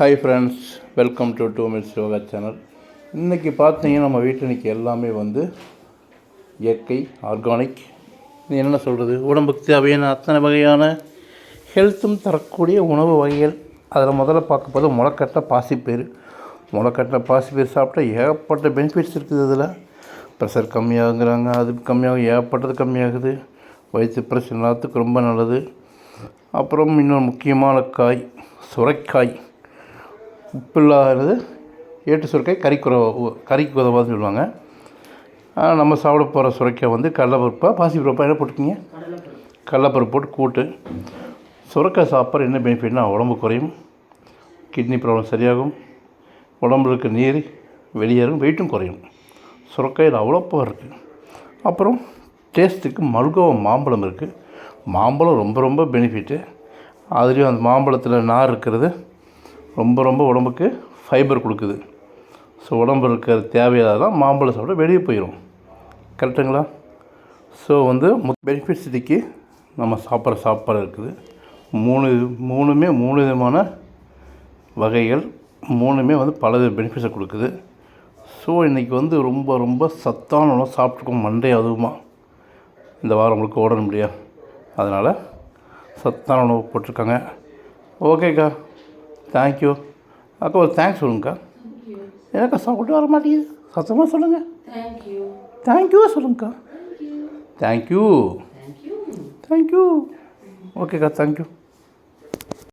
Hi friends welcome to two minutes yoga channel இன்றைக்கி பார்த்தீங்கன்னா நம்ம வீட்டில் இன்றைக்கி எல்லாமே வந்து இயற்கை ஆர்கானிக் என்ன சொல்கிறது உடம்புக்கு தேவையான அத்தனை வகையான ஹெல்த்தும் தரக்கூடிய உணவு வகைகள். அதில் முதல்ல பார்க்க போது முளைக்கட்டை பாசிப்பயிறு. முளைக்கட்டை பாசிப்பயிறு சாப்பிட்டா ஏகப்பட்ட பெனிஃபிட்ஸ் இருக்குது அதில் ப்ரெஷர் கம்மியாகுங்கிறாங்க. அது கம்மியாகும். ஏகப்பட்டது கம்மியாகுது. வயிற்று பிரச்சனை எல்லாத்துக்கும் ரொம்ப நல்லது. அப்புறம் இன்னொரு முக்கியமான காய் சுரைக்காய். உப்பில்லாதது ஏட்டு சுரைக்காய் கறிக்குற கறிக்கு உதவாதுன்னு சொல்லுவாங்க. நம்ம சாப்பிட போகிற சுரைக்காய் வந்து கடலைப்பருப்பா பாசிப்பருப்பா என்ன போட்டுக்கிங்க கடலைப்பருப்பு போட்டு கூட்டு. சுரக்காய் சாப்பிட்ற என்ன பெனிஃபிட்னா உடம்பு குறையும் கிட்னி ப்ராப்ளம் சரியாகும் உடம்புல இருக்க நீர் வெளியேறும் வெயிட்டும் குறையும். சுரக்காயில் அவ்வளோ பவர் இருக்குது அப்புறம் டேஸ்ட்டுக்கு மல்கோவா மாம்பழம் இருக்குது மாம்பழம் ரொம்ப ரொம்ப பெனிஃபிட்டு அதுலேயும் அந்த மாம்பழத்தில் நார் இருக்கிறது ரொம்ப ரொம்ப உடம்புக்கு ஃபைபர் கொடுக்குது. ஸோ உடம்புல இருக்கிற தேவையாதான் மாம்பழம் சாப்பிட வெளியே போயிடும் கரெக்டுங்களா ஸோ வந்து பெனிஃபிட்ஸ் இதுக்கு நம்ம சாப்பிட்ற சாப்பாடு இருக்குது. மூணு மூணுமே மூணு விதமான வகைகள் மூணுமே வந்து பல பெனிஃபிட்ஸை கொடுக்குது. ஸோ இன்றைக்கி வந்து ரொம்ப ரொம்ப சத்தான உணவு சாப்பிட்ருக்கோம் மண்டே அதுவுமா. இந்த வாரம் உங்களுக்கு ஓடணும் முடியாது. அதனால் சத்தான உணவு போட்டிருக்காங்க. ஓகேக்கா தேங்க்யூ அக்கா ஒரு தேங்க்ஸ் சொல்லுங்கக்கா. எனக்கா சாப்பிட்டு வர மாட்டேங்குது? சத்தமாக சொல்லுங்கள் you. தேங்க்யூ சொல்லுங்கக்கா. Thank you. தேங்க்யூ ஓகேக்கா தேங்க்யூ